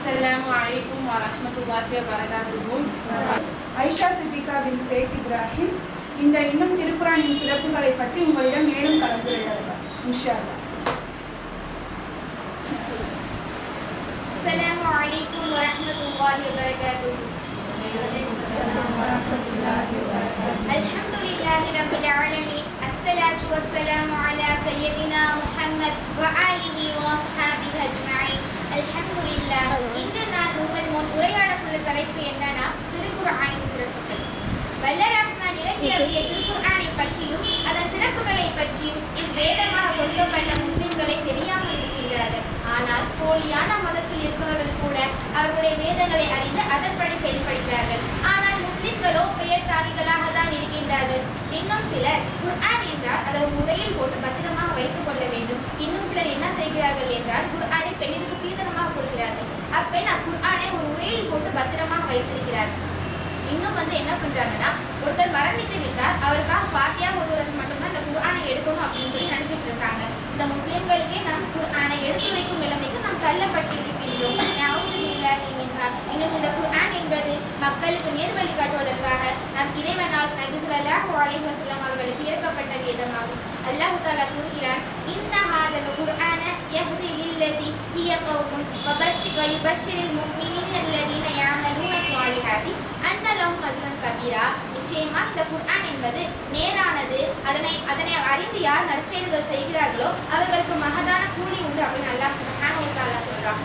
السلام عليكم ورحمة الله وبركاته ஐஷா சித்திகா பின் ஷேக் இப்ராஹிம் இந்த இன்னும் திருக்குறானின் சிறப்புகளை பற்றி உங்களிடம் மேலும் கலந்துரையாடுவார் இன்ஷா அல்லாஹ். السلام عليكم ورحمة الله وبركاته الحمد لله رب العالمين الصلاة والسلام على سيدنا محمد وآله وأصحابه أجمعين அல்ஹம்துலில்லா தலைப்பு என்னன்னா திருக்குர்ஆனின் சிறப்புகள். சிறப்புகளை பற்றியும் இவ்வேதமாக கொடுக்கப்பட்ட முஸ்லிம்களை தெரியாமல் இருக்கின்றார்கள். ஆனால் போலியான மதத்தில் இருப்பவர்கள் கூட அவருடைய வேதங்களை அறிந்து அதன்படி செயல்படுகிறார்கள். ஆனால் முஸ்லிம்களோ பெயர் தாரிகளாக தான் இருக்கின்றார்கள். இன்னும் சிலர் குர்ஆன் என்றால் அதை முறையில் இன்னும் வந்து என்ன பண்றாங்கன்னா ஒருத்தர் மரணித்து விட்டால் அவருக்காக பாத்தியா ஓதுவதற்கு மட்டும்தான் இந்த குர்ஆனை எடுக்கணும் அப்படின்னு சொல்லி நினைச்சிட்டு இருக்காங்க. இந்த முஸ்லிம்களுக்கே நாம் குர்ஆனை எடுத்து வைக்கும் நிலைமைக்கு நாம் தள்ளப்பட்டு இருக்கின்றோம் இன்னும் இந்த குர்ஆன் என்பது மக்களுக்கு நேர்வழி காட்டுவதற்காக நம் இறைவனால் நபி சொல்லாஹ் அலைஹி வஸல்லம் அவர்களுக்கு இறக்கப்பட்ட வேதமாகும். அல்லாஹ் தஆலா கூறுகிறான் இன்ன ஹாதல் குர்ஆன யஹ்தி லில்லதி ஹிய கௌமுன் வபஷ்ஷி வயுபஷ்ஷிரில் முஃமினீன அல்லதீன யஅமலூன ஸாலிஹாத்தி அன்ன கபீரா. நிச்சயமா இந்த குர்ஆன் என்பது நேரானது. அதனை அதனை அறிந்து யார் நற்செயல்கள் செய்கிறார்களோ அவர்களுக்கு மகதான கூலி உண்டு அப்படின்னு அல்லாஹ் சொல்றான்.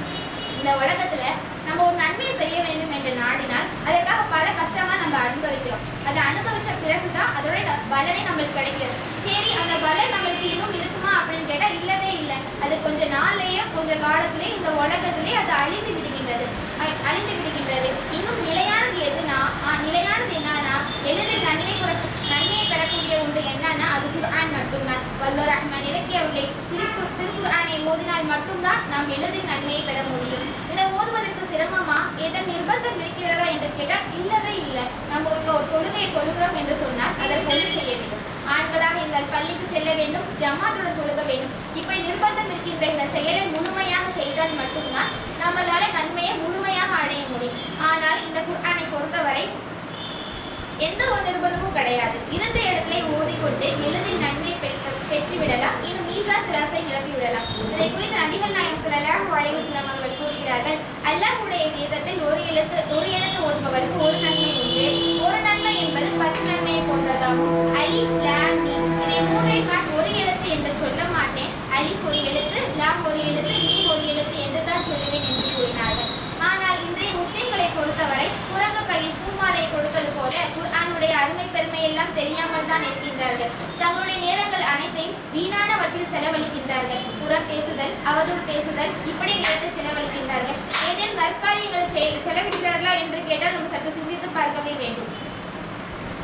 இந்த உலகத்துல நம்ம ஒரு நன்மையை செய்ய வேண்டும் என்று நாடினால் அதற்காக பல கஷ்டமா நம்ம அனுபவிக்கிறோம். அதை அனுபவிச்ச பிறகுதான் அதோட பலனை நம்மளுக்கு கிடைக்கிறது. சரி அந்த பலன் நம்மளுக்கு இன்னும் இருக்குமா அப்படின்னு கேட்டா இல்லவே இல்லை. அது கொஞ்ச நாள்லயே கொஞ்ச காலத்திலேயே இந்த உலகத்திலேயே அது அழிந்து விடுகின்றது அ- அழிந்து விடுகின்றது இன்னும் நிலையானது எதுனா ஆ, நிலையானது என்னன்னா எளிதில் நன்மை குறக்கு நன்மையை பெறக்கூடிய ஒன்று என்னன்னா அது குர்ஆன் மட்டும்தான் வல்லோர் ரஹ்மான் இலக்கியவில்லை திருக்கு திருக்குர்ஆனை மட்டும்தான் நாம் எளிதில் நன்மையை பெற முடியும். இதை ஓதுவதற்கு சிரமமா? ஏதன் நிர்பந்தம் இருக்கிறதா என்று கேட்டால் இல்லவே இல்லை. நம்ம இப்போ ஒரு தொழுகையை தொழுகிறோம் என்று சொன்னால் அதற்கு ஒன்று செய்ய வேண்டும். ஆண்களாக இருந்தால் பள்ளிக்கு செல்ல வேண்டும் ஜமாத்துடன் தொழுக வேண்டும். இப்படி நிர்பந்தம் இருக்கின்ற இந்த செயலை முழுமையாக செய்தால் மட்டும்தான் நம்மளால நன்மையை முழுமையாக அடைய முடியும். ஆனால் இந்த குர்ஆனை பொறுத்தவரை எந்த ஒரு நிர்பந்தமும் கிடையாது. இருந்த இடத்திலே ஓதிக்கொண்டு எளிதில் விடலாம் திராசை நிரப்பி விடலாம் இதை குறித்து நபிகள் நாயம் ஸல்லல்லாஹு அலைஹி வஸல்லம் அவர்கள் கூறுகிறார்கள் அல்லாஹுடைய வேதத்தில் ஒரு எழுத்து ஒரு எழுத்து ஓதுபவருக்கு ஒரு நன்மை உண்டு. ஒரு நன்மை என்பது பத்து நன்மையை போன்றதாகும். அலி லாம் மீம். இதை மூன்றை நான் ஒரு எழுத்து என்று சொல்ல மாட்டேன். அலி ஒரு எழுத்து லாம் ஒரு எழுத்து மீம் ஒரு எழுத்து என்று தான் சொல்லுவேன் என்று கூறினார்கள். ஆனால் இன்றைய முஸ்லிம்களை பொறுத்தவரை குரங்கு கையில் பூமாலை கொடுத்தது போல குர்ஆனுடைய அருமை பெருமை எல்லாம் தெரியாமல் தான் இருக்கின்றார்கள். தங்களுடைய நேரங்கள் வற்றில் வீணானவற்றில் செலவழிக்கின்றார்கள். புறம் பேசுதல் அவதூறு பேசுதல் இப்படி நேரத்தை செலவழிக்கின்றார்கள். ஏதேனும் நற்காரியங்கள் செலவிடுகிறார்களா என்று கேட்டால் நம்ம சற்று சிந்தித்து பார்க்கவே வேண்டும்.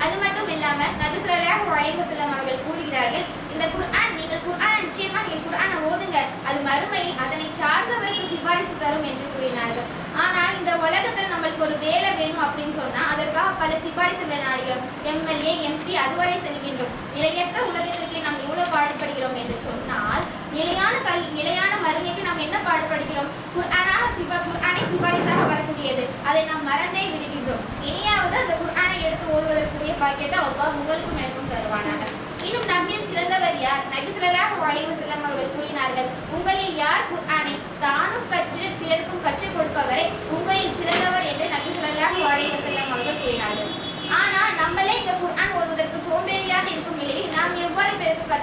அது மட்டும் இல்லாம நபிசுரலாக வழங்க செல்லும் அவர்கள் கூறுகிறார்கள் இந்த குர்ஆன் நீங்கள் குர்ஆன் நிச்சயமா நீங்கள் குர்ஆனை ஓதுங்க. அது மறுமையில் அதனை சார்ந்தவருக்கு சிபாரிசு தரும் என்று கூறினார்கள். ஆனால் இந்த உலகத்துல நம்மளுக்கு ஒரு வேலை வேணும் அப்படின்னு சொன்னா அதற்காக பல சிபாரிசுகளை நாடுகிறோம். எம்எல்ஏ எம்பி அதுவரை செல்கின்றோம். நிலையற்ற உலகத்திற்கு நாம் எவ்வளவு பாடுபடுகிறோம் என்று சொன்னால் நிலையான கல் நிலையான மறுமைக்கு நாம் என்ன பாடுபடுகிறோம்? குர்ஆனாக சிவா குர்ஆனை சிபாரிசாக வரக்கூடியது. அதை நாம் மறந்தே விடுகின்றோம். இனியாவது அந்த குர்ஆனை எடுத்து ஓதுவதற்குரிய பாக்கியத்தை அவ்வா உங்களுக்கும் எனக்கும் தருவானாக. இன்னும் நம்பியும் சிறந்தவர் யார்? நபி ஸல்லல்லாஹு அலைஹி அவர்கள் கூறினார்கள் உங்களில் யார் குர்ஆனை தானும் கற்று சிலருக்கும் கற்றுக் கொடுப்பவரை உங்களில் சிறந்தவர் என்று நபி ஸல்லல்லாஹு அலைஹி வஸல்லம் அவர்கள் கூறினார்கள் ஆனா நம்மளே இந்த குர்ஆன் ஓதுவதற்கு சோம்பேறியாக இருக்கும் நிலையில் நாம் எவ்வாறு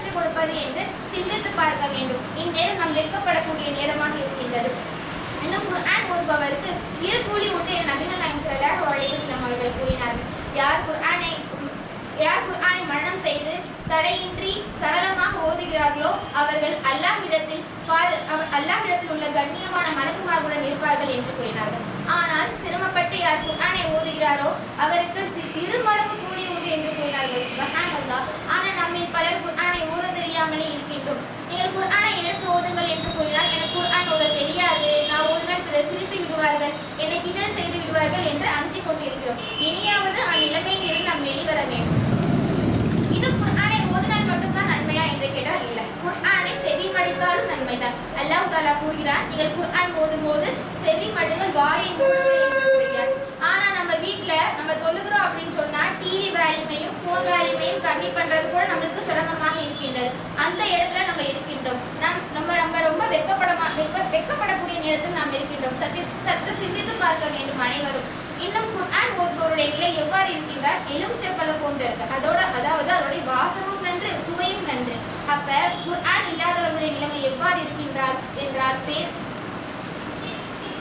கற்றுக் கொடுப்பது என்று சிந்தித்து பார்க்க வேண்டும். இந்நேரம் நாம் வெட்கப்படக்கூடிய நேரமாக இருக்கின்றது. இன்னும் குர்ஆன் ஓதுபவருக்கு இரு கூலி உண்டு என நபிகள் நாயகம் ஸல்லல்லாஹு அலைஹி வஸல்லம் அவர்கள் கூறினார்கள். யார் குர்ஆனை யார் குர்ஆனை மரணம் செய்து தடையின்றி சரளமாக ஓதுகிறார்களோ அவர்கள் அல்லாஹ்விடத்தில் அல்லாஹ்விடத்தில் உள்ள கண்ணியமான மலக்குமார்களுடன் இருப்பார்கள் என்று கூறினார்கள். ஆனால் சிரமப்பட்டு யார் குர்ஆனை ஓதுகிறாரோ அவருக்கு இரு மடங்கு கூலி உண்டு என்று கூறினார்கள். வேண்டும். நீங்கள் குர்ஆனை எடுத்து ஓதுங்கள் என்று கூறினால் எனக்கு குர்ஆன் ஓத தெரியாது. நான் ஓதினால் பிறர் சிரித்து விடுவார்கள். என்னை கிண்டல் செய்து விடுவார்கள் என்று அஞ்சு கொண்டிருக்கிறோம். இனியாவது அந்நிலைமையில் இருந்து நாம் வெளிவர வேண்டும். இன்னும் குர்ஆனை ஓதினால் மட்டும்தான் நன்மையா என்று கேட்டால் இல்லை. குர்ஆனை செவி மடித்தாலும் நன்மைதான். அல்லாஹ் தாலா கூறுகிறான் நீங்கள் குர்ஆன் ஓதும் போது செவி மடுங்கள் வாயை கூறுகிறான். ஆனா நம்ம வீட்டுல நம்ம தொழுகிறோம் அப்படின்னு சொன்னா டிவி வேல்யூமையும் போன் வேல்யூமையும் கம்மி பண்றது கூட நம்மளுக்கு சிரமமாக இருக்கின்றது. இருக்கின்றோம். நாம் நம்ம நம்ம ரொம்ப வெக்கப்படமா வெக்க வெக்கப்படக்கூடிய நேரத்தில் நாம் இருக்கின்றோம். சத்தி சற்று சிந்தித்து பார்க்க வேண்டும் அனைவரும். இன்னும் குர்ஆன் நிலை எவ்வாறு இருக்கின்றார்? எலுமிச்சப்பழம் போன்று இருக்கு. அதோட அதாவது அதோடைய வாசமும் நன்று சுவையும் நன்று. அப்ப குர்ஆன் இல்லாதவர்களுடைய நிலைமை எவ்வாறு இருக்கின்றார் என்றால் பேர்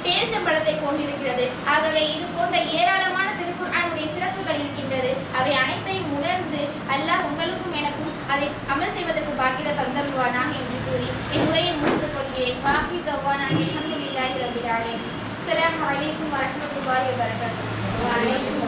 பேரிச்சம்பழத்தை கொண்டிருக்கிறது ஆகவே இது போன்ற ஏராளமான திருக்குர்ஆனுடைய சிறப்புகள் இருக்கின்றது. அவை அனைத்து உணர்ந்து அல்லாஹ் உங்களுக்கும் எனக்கும் அதை அமல் செய்வதற்கு பாக்கியத தந்தருவானாக என்று கூறி இம்முறையை முடித்துக் கொள்கிறேன். பாக்கி தவ்வான் அல்ஹம்துலில்லாஹி ரபில் ஆலமீன். அஸ்ஸலாமு அலைக்கும் வரஹ்மத்துல்லாஹி வபரகாத்துஹு.